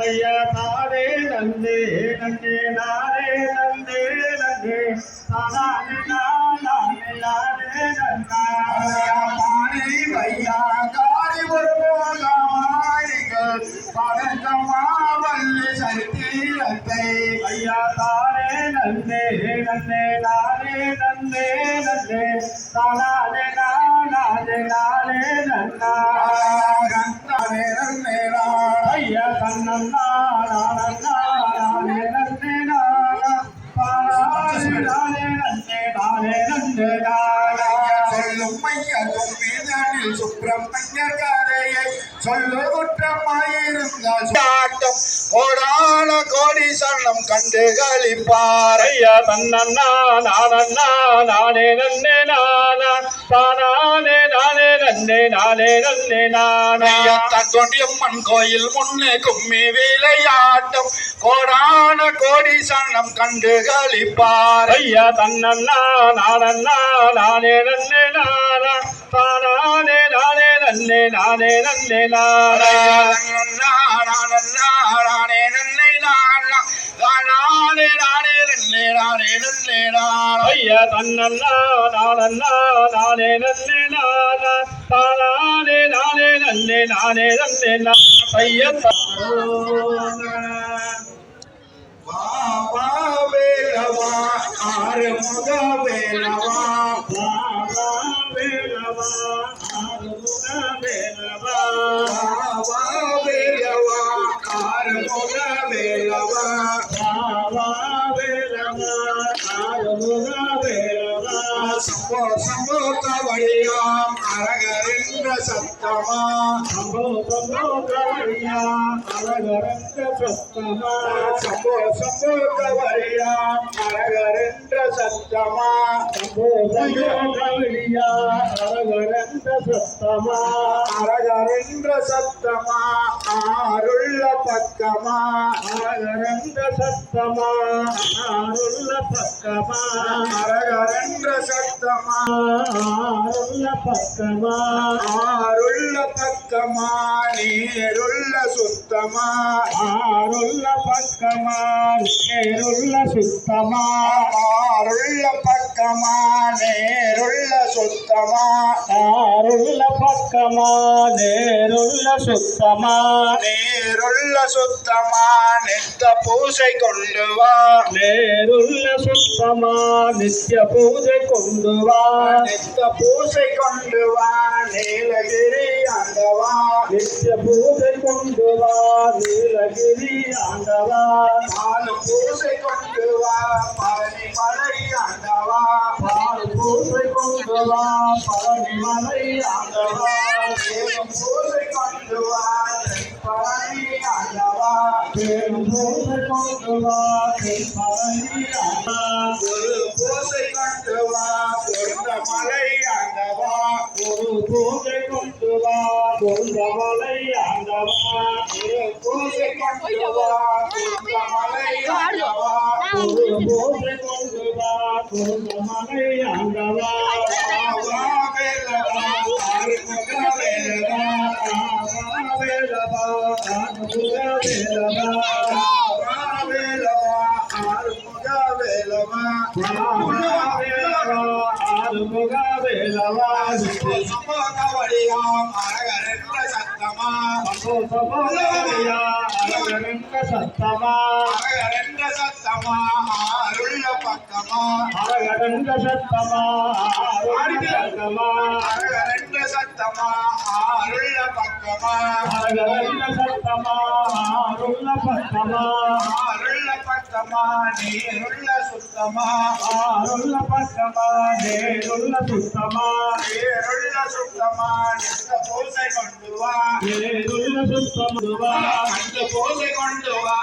ஐயா தானே நந்தே நந்தே நானே நந்தே நந்தே தானே நானே நானே நந்தா பாடி வையா காரி வருமாயிகள் பழக்கமாவல்லி சரித்திரத்தை ஐயா தானே நந்தே நந்தே நானே நந்தே நந்தே தானே நானே நானே நந்தா நந்தே நந்தே சொல்லும் மையதும் மீதானில் சுப்பிரமணியர் கரையை சொல்லு குற்றமாயிருந்தால் கோடான கோடி சன்னம் கண்டு களிப்பார். ஐயா தன்னண்ணா நானண்ணா நானே நன்னே நானா தானானே நானே நன்னே நானே நன்னே நானா. தொண்டியம்மன் கோயில் முன்னே கும்மி விளையாட்டம் கோடான கோடி சன்னம் கண்டு களிப்பார். ஐயா தன்னண்ணா நானண்ணா நானே நன்னே நானா தானானே நானே நன்னே நானே நன்னே நானா. ஐயா தன்னண்ணா நானண்ணா நானே நன்னே நானா. தானானே நானே நன்னே நானே நன்னே நானா. ஐயா வா வா வேலவா ஆறு முக வேலவா ஆறு முக வேலவா பாபா வேலவா ஆறுமுக வேலவா சம்போ சம்போ கவடியாம் அரகரென்ற சத்தமா சம்போ சம்போ கவரியா அழகரங்க சத்தமா சம்போ சம்போ கவடியாம் அரகரென்ற சத்தமா? அழகரங்க சத்தமா? அரகரென்ற சத்தமா? ஆருள்ள பக்கமா? அழகரங்க சத்தமா? ஆருள்ள பக்கமா? அரகரென்ற சத்தமா? ஆருள்ள பக்கமா? ஆருள்ள பக்கமா? நீருள்ள சுத்தமா? ஆருள்ள பக்கமா? நேருள்ள சுத்தமா? ஆருள்ள பக்கமா நேருள்ள சுத்தமா. ஆருள்ள பக்கமா நேருள்ள சுத்தமா. நேருள்ள சுத்தமா நெத்த பூசை கொண்டு வா. நேருள்ள சுத்தமா நித்திய பூஜை கொண்டு வா. நெத்த பூசை கொண்டு வா நீலகிரி ஆண்டவா நித்திய பூஜை கொண்டு வா நீலகிரி கொண்டு வா ஆண்டவா தேவம் பூசை கொண்டு வா பழனி ஆண்டவா பழனி ஆண்டவா பொருந்த மலை ஆண்டவா ஒரு ஆண்டவா பொருந்த மலை சத்தமா சம்போசமோதயா அழகரங்க சத்தமா அழகரென்ற சத்தமா அருள்ள பக்கமா அழகரங்க சத்தமா ஆறுமுக சத்தமா அழகரென்ற சத்தமா அருள்ள பக்கமா அழகரங்க சத்தமா ஆறுள்ள பக்கமா அருள்ள பக்கமா நீருள்ள சுத்தமா ஆறுள்ள பக்கமா நேருள்ள சுத்தமா நீருள்ள சுத்தமா நித்த பூசை கொண்டு வா நேருள்ள சுத்தமுவா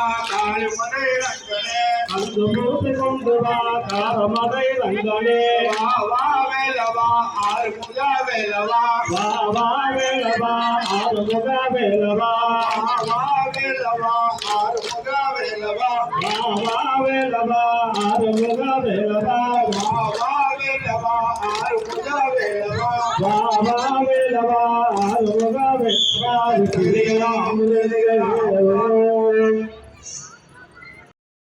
அந்த பூசை கொண்டு வா காளிமலை ரங்கனே அந்த மூசை கொண்டு வா காரமதை ரங்கனே வா வா வேலவா ஆறுமுக வேலவா வா வா வேலவா ஆறுமுக வேலவா வா வா வேலவா ஆறுமுக வேலவா வா வா வேலவா ஆறுமுக வேலவா வா வா வேலவா ஆறுமுக வேலவா